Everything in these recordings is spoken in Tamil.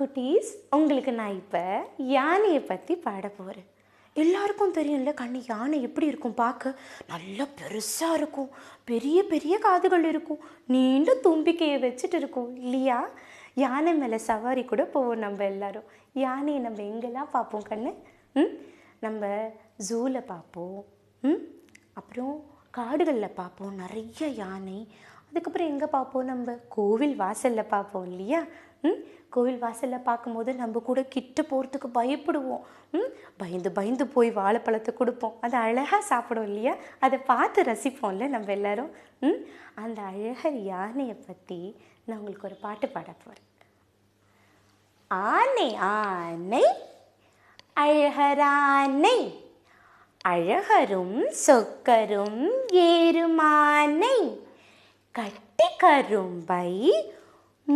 குட்டீஸ் உங்களுக்கு நான் இப்போ யானையை பற்றி பாட போகிறேன் எல்லாருக்கும் தெரியும்ல கண்ணு யானை எப்படி இருக்கும் பார்க்க நல்லா பெருசாக இருக்கும். பெரிய பெரிய காதுகள் இருக்கும். நீண்ட தும்பிக்கையை வச்சுட்டு இருக்கும். இல்லையா? யானை மேலே சவாரி கூட போவோம் நம்ம எல்லாரும். யானையை நம்ம எங்கெல்லாம் பார்ப்போம் கண்ணு? ம்? நம்ம ஜூவில் பார்ப்போம். ம்? அப்புறம் காடுகளில் பார்ப்போம். நிறைய யானை அதுக்கப்புறம் எங்கே பார்ப்போம் நம்ம? கோவில் வாசலில் பார்ப்போம் இல்லையா? ம்? கோவில் வாசலில் பார்க்கும்போது நம்ம கூட கிட்ட போகிறதுக்கு பயப்படுவோம். ம்? பயந்து பயந்து போய் வாழைப்பழத்தை கொடுப்போம். அதை அழகாக சாப்பிடும் இல்லையா? அதை பார்த்து ரசிப்போம்ல நம்ம எல்லாரும். ம்? அந்த அழகர் யானையை பற்றி நான் உங்களுக்கு ஒரு பாட்டு பாட போகிறேன் ஆனை ஆனை அழகரானை அழகரும் சொக்கரும் ஏறுமானை கட்டி கரும்பை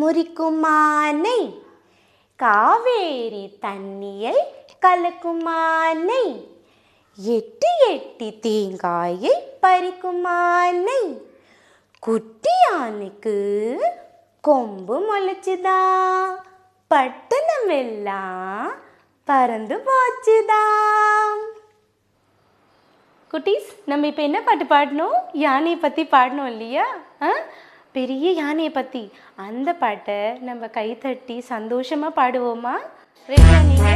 முறிக்குமானை. காவேரி தண்ணியை கலக்குமானை. எட்டி எட்டி தேங்காயை பறிக்குமானை. குட்டி யானைக்கு கொம்பு முளைச்சுதா. பட்டணம் எல்லாம் பறந்து போச்சுதான் குட்டீஸ் நம்ம இப்போ என்ன பாட்டு பாடணும்? யானையை பற்றி பாடணும் இல்லையா? ஆ? பெரிய யானையை பற்றி அந்த பாட்டை நம்ம கைத்தட்டி சந்தோஷமாக பாடுவோமா? ரெடியா நீங்கள்